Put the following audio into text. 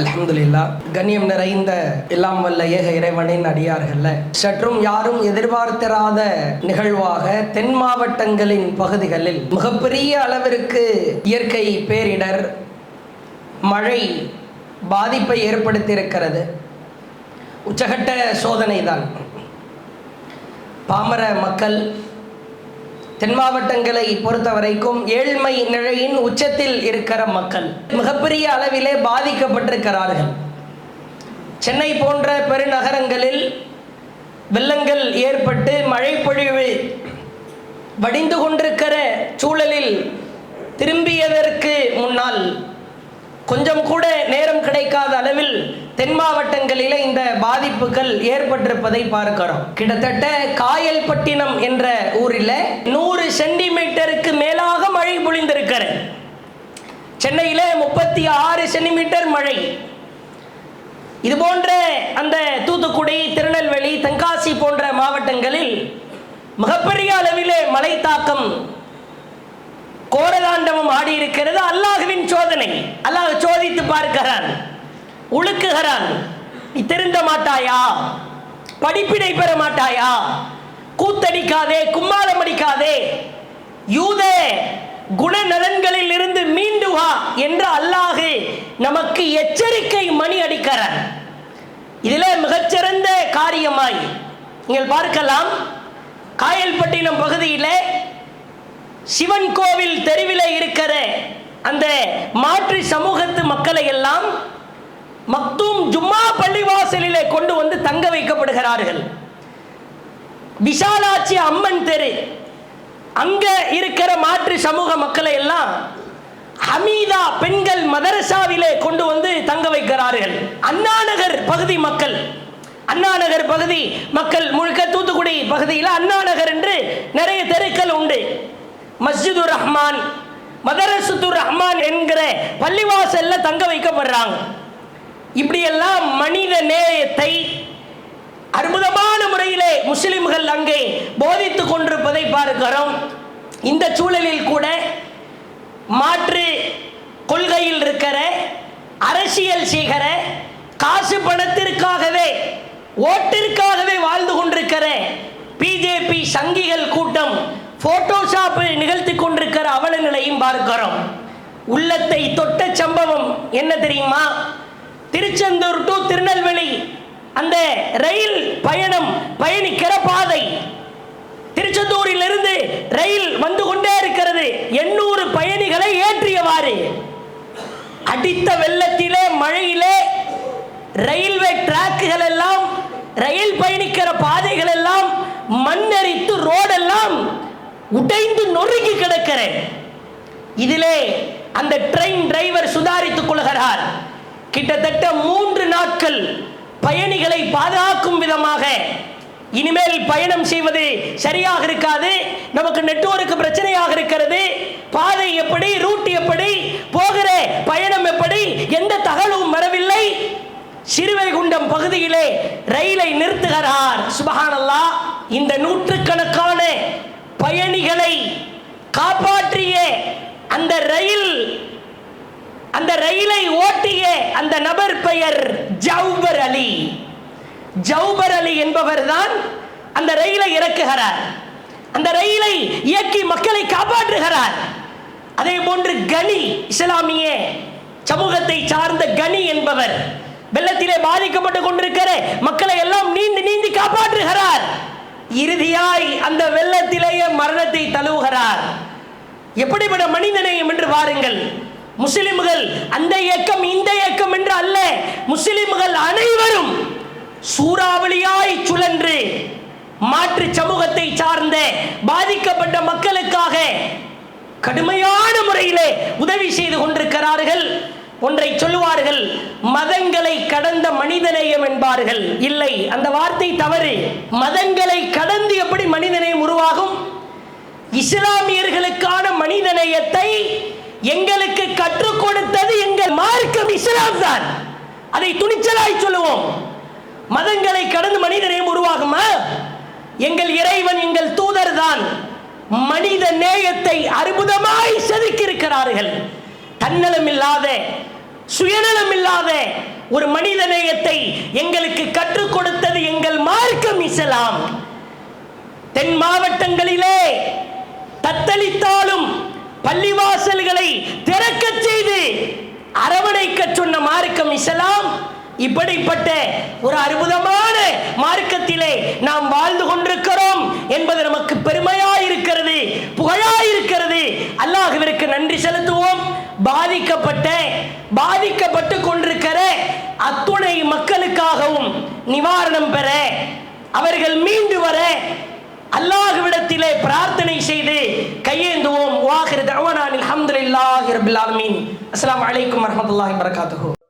அலமதுல்லா கண்ணியம் நிறைந்த எல்லாம் வல்ல ஏக இறைவனின் அடியார்கள்ல. சற்றும் யாரும் எதிர்பார்த்திராத நிகழ்வாக தென் மாவட்டங்களின் பகுதிகளில் மிகப்பெரிய அளவிற்கு இயற்கை பேரிடர் மழை பாதிப்பை ஏற்படுத்தியிருக்கிறது. உச்சகட்ட சோதனை தான் பாமர மக்கள் தென் மாவட்டங்களை பொறுத்த வரைக்கும் ஏழ்மை நிலையின் உச்சத்தில் இருக்கிற மக்கள் மிகப்பெரிய அளவிலே பாதிக்கப்பட்டிருக்கிறார்கள். சென்னை போன்ற பெருநகரங்களில் வெள்ளங்கள் ஏற்பட்டு மழை பொழிவு வடிந்து கொண்டிருக்கிற சூழலில் திரும்பியதற்கு முன்னால் கொஞ்சம் கூட நேரம் தென் மாவட்டங்களில் இந்த பாதிப்புகள் ஏற்பட்டிருப்பதை பார்க்கிறோம். கிட்டத்தட்ட காயல்பட்டினம் என்ற ஊரில் நூறு சென்டிமீட்டருக்கு மேலாக மழை பொழிந்திருக்கிறது. சென்னையில முப்பத்தி ஆறு சென்டிமீட்டர் மழை. இது போன்ற அந்த தூத்துக்குடி திருநெல்வேலி தென்காசி போன்ற மாவட்டங்களில் மிகப்பெரிய அளவிலே மழை தாக்கம் கோரதாண்டவம் ஆடி இருக்கிறது அல்லாஹுவின் சோதனை. அல்லாஹ் சோதித்து பார்க்கிறான். உழுக்குகிறான் நீ திருந்த மாட்டாயா? படிப்பினை பெற மாட்டாயா? கூத்தடிக்காதே கும்மாளம் அடிக்காதே. யூதே குணநலன்களில் இருந்து மீண்டு வா என்று அல்லாஹு நமக்கு எச்சரிக்கை மணி அடிக்கிறார். இதில் மிகச்சிறந்த காரியமாய் நீங்கள் பார்க்கலாம். காயல்பட்டினம் பகுதியிலே சிவன் கோவில் தெருவில் இருக்கிற அந்த மாற்று சமூகத்து மக்களை எல்லாம் மக்தூம் ஜும்மா பள்ளிவாசலிலே கொண்டு வந்து தங்க வைக்கப்படுகிறார்கள். விஷாலாட்சி அம்மன் தெரு. அங்க இருக்கிற மாற்று சமூக மக்களை எல்லாம் ஹமீதா பெண்கள் மதரசாவிலே கொண்டு வந்து தங்க வைக்கிறார்கள். அண்ணாநகர் பகுதி மக்கள். அண்ணாநகர் பகுதி மக்கள் முழுக்க தூத்துக்குடி பகுதியில் அண்ணாநகர் என்று நிறைய தெருக்கள் உண்டு. மஸ்ஜிது ரஹ்மான் மதரசுத்துர் ரஹ்மான் என்கிற பள்ளிவாசல்ல தங்க வைக்கப்படுறாங்க. இப்படியெல்லாம் மனித நேயத்தை அற்புதமான முறையிலே முஸ்லிம்கள் அங்கே போதித்துக் கொண்டிருப்பதை பார்க்கிறோம். இந்த சூழலில் கூட மாற்று கொள்கையில் இருக்கிற அரசியல் செய்கிற காசு பணத்திற்காகவே ஓட்டிற்காகவே வாழ்ந்து கொண்டிருக்கிற பிஜேபி சங்கிகள் கூட்டம் போட்டோஷாப் நிகழ்த்தி கொண்டிருக்கிற அவல நிலையும் பார்க்கிறோம். உள்ளத்தை தொட்ட சம்பவம் என்ன தெரியுமா? திருச்செந்தூர் டு திருநெல்வேலி. அந்த ரயில் பயணம் பயணிக்கிற பாதை. திருச்செந்தூரில் இருந்து ரயில் வந்து கொண்டே இருக்கிறது. எண்ணூறு பயணிகளை ஏற்றியவாறு. அடித்த வெள்ளத்திலே மழையிலே ரயில்வே டிராக்குகள் எல்லாம் ரயில் பயணிக்கிற பாதைகள் எல்லாம் மண்ணரித்து ரோடெல்லாம் உடைந்து நொறுங்கி கிடக்கிறேன். இதிலே அந்த ட்ரெயின் டிரைவர் சுதாரித்துக் கொள்கிறார். கிட்டத்தட்ட மூன்று நாட்கள் பயணிகளை பாதுகாக்கும் விதமாக இனிமேல் பயணம் செய்வது சரியாக இருக்காது. நமக்கு நெட்வொர்க் பிரச்சனையாக இருக்கிறது. பாதை எப்படி ரூட் எப்படி போகிற பயணம் எப்படி எந்த தகவலும் வரவில்லை. சிறுவைகுண்டம் பகுதியிலே ரயிலை நிறுத்துகிறார். சுபஹானல்லா இந்த நூற்றுக்கணக்கான பயணிகளை காப்பாற்றிய அந்த ரயில் அந்த ரயிலை ஓட்டிய அந்த நபர் பெயர் ஜவுபர் அலி. ஜவுபர் அலி என்பவர் தான் அந்த ரயிலை இறக்குகிறார். அந்த ரயிலை இயக்கி மக்களை காப்பாற்றுகிறார். அதே போன்று கனி இஸ்லாமிய சமூகத்தை சார்ந்த கனி என்பவர் வெள்ளத்திலே பாதிக்கப்பட்டு கொண்டிருக்கிற மக்களை எல்லாம் நீந்தி நீந்தி காப்பாற்றுகிறார். இறுதியாய் அந்த வெள்ளத்திலேயே மரணத்தை தழுவுகிறார். எப்படிப்பட்ட மனிதநேயம் என்று பாருங்கள். முஸ்லிம்கள் அந்த இயக்கம் இந்த இயக்கம் என்று அல்ல. முஸ்லிம்கள் அனைவரும் சூறாவளியாய் சுழன்று மாற்று சமூகத்தை சார்ந்த பாதிக்கப்பட்ட மக்களுக்காக கடுமையான முறையிலே உதவி செய்து கொண்டிருக்கிறார்கள். ஒன்றை சொல்லுவார்கள் மதங்களை கடந்த மனிதநேயம் என்பார்கள். இல்லை அந்த வார்த்தை தவறு. மதங்களை கடந்து எப்படி மனிதநேயம் உருவாகும்? இஸ்லாமியர்களுக்காக மனிதநேயத்தை எங்களுக்கு கற்றுக் கொடுத்தது எங்கள் மார்க்கம் இஸ்லாம் தான். அதை துணிச்சலாய் சொல்லுவோம். மதங்களை கடந்து மனிதநேயம் உருவாகுமா எங்கள் இறைவன் எங்கள் தூதர் தான் மனித நேயத்தை அற்புதமாய் செதுக்கி இருக்கிறார்கள் தன்னலம் இல்லாத சுயநலம் இல்லாத ஒரு மனித நேயத்தை எங்களுக்கு கற்றுக் கொடுத்தது எங்கள் மார்க்கம் இசலாம் தென் மாவட்டங்களிலே தத்தளித்தாலும் பள்ளிவாசல்களை திறக்கச் செய்து இஸ்லாம் இப்படிப்பட்ட ஒரு அற்புதமான மார்க்கத்திலே நாம் வாழ்ந்து கொண்டிருக்கிறோம் என்பது நமக்கு பெருமையா இருக்கிறது புகழாயிருக்கிறது. அல்லாஹுவிற்கு நன்றி செலுத்துவோம். பாதிக்கப்பட்ட பாதிக்கப்பட்டு கொண்டிருக்கிற அத்துணை மக்களுக்காகவும் நிவாரணம் பெற அவர்கள் மீண்டு வர அல்லாஹ்விடத்திலே பிரார்த்தனை செய்து கையேந்துவோம். வாஹிர் தவானான் அல்ஹம்துலில்லாஹி ரப்பில் ஆலமீன். அஸ்ஸலாமு அலைக்கும் வரஹ்மத்துல்லாஹி வபரகாத்துஹு.